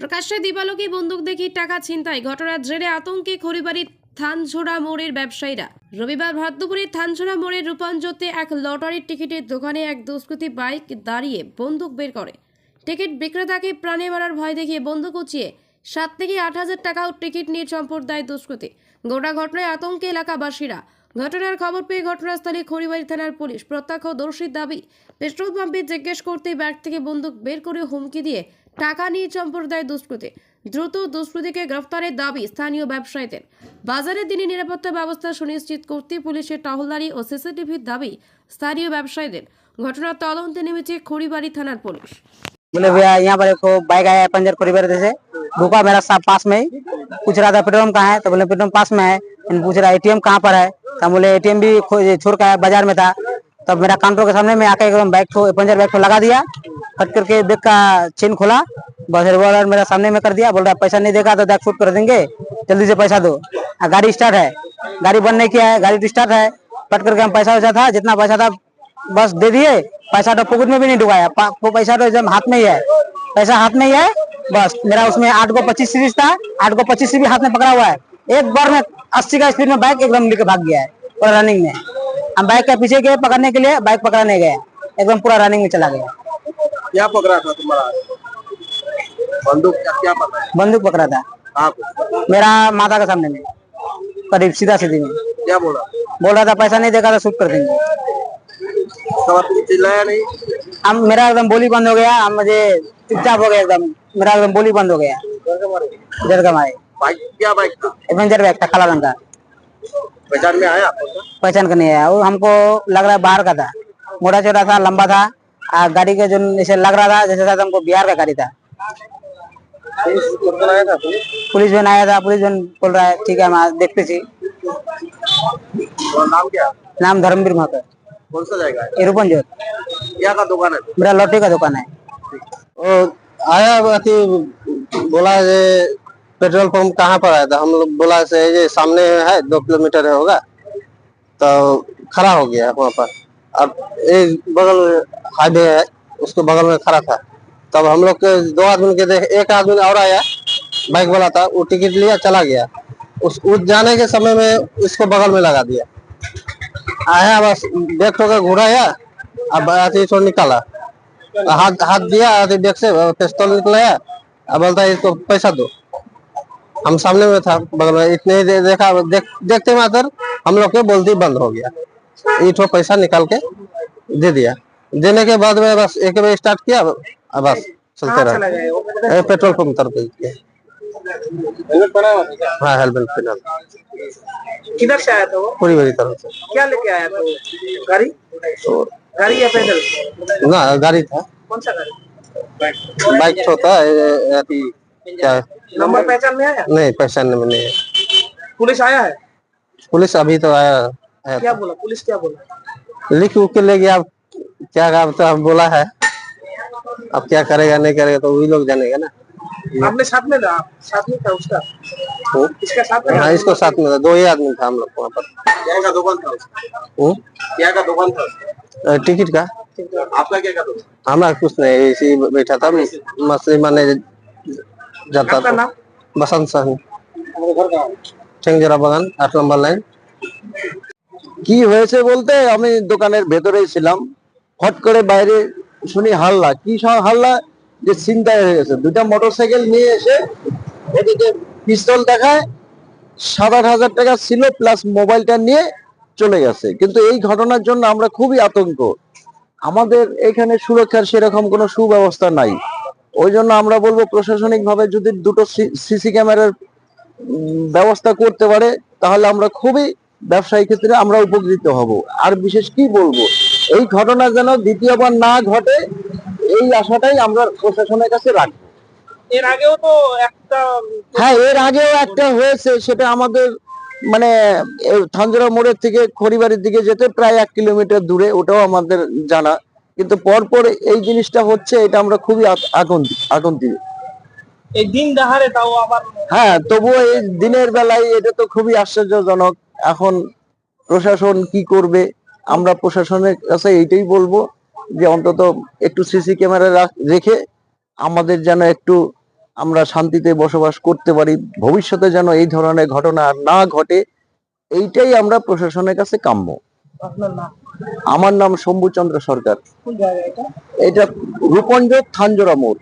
প্রকাশ্যে দিবালোকে বন্দুক দেখি টাকা ছিনতাই, ঘটনার জেরে আতঙ্কে খড়িবাড়ির থানঝোড়া মোড়ের ব্যবসায়ীরা। রবিবার ভাদ্যপুরের থানঝোড়া মোড়ের রূপাঞ্জতে এক লটারির টিকিটের দোকানে এক দুষ্কৃতী বাইক দাঁড়িয়ে বন্দুক বের করে। টিকিট বিক্রেতাকে প্রাণে মারার ভয় দেখিয়ে বন্দুক উঁচিয়ে সাত থেকে আট হাজার টাকাও টিকিট নিয়ে চম্পট দেয় দুষ্কৃতী। গোটা ঘটনায় আতঙ্কে এলাকাবাসীরা। ঘটনার খবর পেয়ে ঘটনাস্থলে খড়িবাড়ি থানার পুলিশ প্রত্যক্ষদর্শীর দাবি, পেট্রোল পাম্পে জিজ্ঞেস করতে ব্যাগ থেকে বন্দুক বের করে হুমকি দিয়ে টাকা নিয়ে চম্পট দেয় দুষ্কৃতী দ্রুত দুষ্কৃতীকে গ্রেফতারের দাবি স্থানীয় ব্যবসায়ীদের বাজারে দিনে নিরাপত্তা ব্যবস্থা সুনিশ্চিত করতে পুলিশের টহলদারি ও সিসিটিভির দাবি স্থানীয় ব্যবসায়ীদের ঘটনার তদন্তে নেমেছে খড়িবাড়ি থানার পুলিশ बोले भैया यहाँ पर एक बाइक आया है पंजर कोरिबर से रुका मेरा साहब पास में ही पूछ रहा था पेट्रोल पंप कहाँ है तो बोले पेट्रोल पंप पास में है इन पूछ रहा एटीएम कहाँ पर है तो हम बोले एटीएम भी खो- छोड़ कर बाजार में था तब मेरा काउंटर के सामने में आके एकदम बाइक को, पंजर बाइक को लगा दिया। कट करके बैग का चेन खोला। बस रिवॉल्वर मेरा सामने में कर दिया। बोल रहा पैसा नहीं देगा तो बैग फुट कर देंगे। जल्दी से पैसा दो। गाड़ी स्टार्ट है। गाड़ी बंद नहीं किया है। गाड़ी तो स्टार्ट है। कट करके हम पैसा वैसा था। जितना पैसा था, बस दे दिए। पैसा तो पॉकेट में भी नहीं डुबाया। वो पैसा तो एकदम हाथ में ही है। पैसा हाथ में ही है। बस, मेरा उसमें आठ को पच्चीस सीरीज़ था। आठ को पच्चीस भी हाथ में पकड़ा हुआ है। एक बार में अस्सी का स्पीड में बाइक एकदम लेकर भाग गया है। पूरा रनिंग में। हम बाइक के पीछे गए पकड़ने के लिए बाइक पकड़ा नहीं गया एकदम पूरा रनिंग में चला गया। क्या पकड़ा था तुम्हारा? बंदूक क्या क्या पकड़ा? बंदूक पकड़ा था। आप मेरा माता के सामने में करीब सीधा सीधी में। क्या बोला? बोल रहा था पैसा नहीं देगा तो शूट कर देंगे। चिल्लाया नहीं? हम मेरा एकदम बोली बंद हो गया। हम मुझे चुपचाप हो गया एकदम। मेरा एकदम बोली बंद हो गया। का मारे? बाइक क्या बाइक था? एवेंजर बैग था काला रंग का। पहचान में आया आपको? पहचान का नहीं आया। वो हमको लग रहा है बाहर का था। मोटा चौड़ा था लंबा था। आ, गाड़ी के जो जैसे लग रहा था जैसे हमको बिहार का गाड़ी था। पुलिस कब आया था पुलिस पुलिस वैन आया था पुलिस वैन बोल रहा है ठीक है हम देखते थे नाम क्या? नाम धर्मवीर महतो कौन सा जाएगा? रूपंजोर क्या का दुकान है? मेरा लॉटरी का दुकान है। और आया बोला जे पेट्रोल पंप कहाँ पर आया था? हम लोग बोला से ये सामने है, दो किलोमीटर होगा। तो खड़ा हो गया वहाँ पर। अब एक बगल हाईवे है, उसके बगल में खड़ा था। तब हम लोग के दो आदमी के देख, एक आदमी और आया, बाइक वाला था, वो टिकट लिया, चला गया। उस उस जाने के समय में इसको बगल में लगा दिया। आया, बस बैग ठोकर घुराया, अब अथी तो निकाला। हाथ हाथ दिया आधे बैग से पिस्तौल निकलाया। अब बोलता है, इसको पैसा दो। हम सामने में था बगल में इतने ही दे, देखा देख, देखते मात्र हम लोग के बोलती बंद हो गया। ईठो पैसा निकाल के दे दिया। देने के बाद में बस एक बार स्टार्ट किया बस चलते रहे। पेट्रोल पंप तरफ़ गए हेलमेट पहना? हाँ किधर से आया था वो? पूरी बड़ी तरफ़ से। क्या लेके आया था वो? गाड़ी? तो गाड़ी या पैदल? ना गाड़ी था। कौन सा गाड़ी? बाइक होता है अथी क्या है? नंबर पहचान में आया? नहीं पहचानने में नहीं है। पुलिस आया है? पुलिस अभी तो आया है। क्या बोला? पुलिस क्या बोला? लिख उख के ले गया अब क्या काम तो अब बोला है। अब क्या करेगा नहीं करेगा तो वही लोग जानेगा ना। आपने साथ में था साथ में था उसका? वो इसका साथ में हाँ इसको साथ में था। दो ही आदमी था हम लोग वहाँ पर। क्या का दुकान था उसका? क्या का दुकान था? टिकट का। आपका क्या का दुकान? हमारा कुछ नहीं इसी बैठा था। मछली मारने যাতায়াত বাসান সাহি বাগান আট নম্বর লাইন। কি হয়েছে বলতে আমি দোকানের ভেতরেই ছিলাম। হট করে বাইরে শুনি হাল্লা। কি হাল্লা? যে হয়ে গেছে। নিয়ে এসে এদিকে পিস্তল দেখায় সাত আট হাজার টাকা ছিল প্লাস মোবাইলটা নিয়ে চলে গেছে। কিন্তু এই ঘটনার জন্য আমরা খুবই আতঙ্ক। আমাদের এখানে সুরক্ষার সেরকম কোনো সুব্যবস্থা নাই। ওই জন্য আমরা বলব প্রশাসনিক ভাবে যদি দুটো সিসি ক্যামেরার ব্যবস্থা করতে পারে তাহলে আমরা খুবই ব্যবসায়ী ক্ষেত্রে আমরা উপকৃত হব। আর বিশেষ কি বলব এই ঘটনা যেন দ্বিতীয়বার না ঘটে এই আশাটাই আমরা প্রশাসনের কাছে রাখি এর আগেও তো একটা হ্যাঁ এর আগেও একটা হয়েছে সেটা আমাদের মানে থাঞ্জরা মোড়ের থেকে খড়িবাড়ির দিকে যেতে প্রায় এক কিলোমিটার দূরে ওটাও আমাদের জানা। কিন্তু পরপর এই জিনিসটা হচ্ছে এটা আমরা খুবই আকন্তি এই দিন দাহারে তাও আবার হ্যাঁ তবুও এই দিনের বেলায় এটা তো খুবই আশ্চর্যজনক। এখন প্রশাসন কি করবে? আমরা প্রশাসনের কাছে এইটাই বলব যে অন্তত একটু সিসি ক্যামেরা রেখে আমাদের যেন একটু আমরা শান্তিতে বসবাস করতে পারি। ভবিষ্যতে যেন এই ধরনের ঘটনা আর না ঘটে এইটাই আমরা প্রশাসনের কাছে কাম্য। আমার নাম শম্ভুচন্দ্র সরকার। এটা? রূপঞ্জ থানজোড়া মোড়।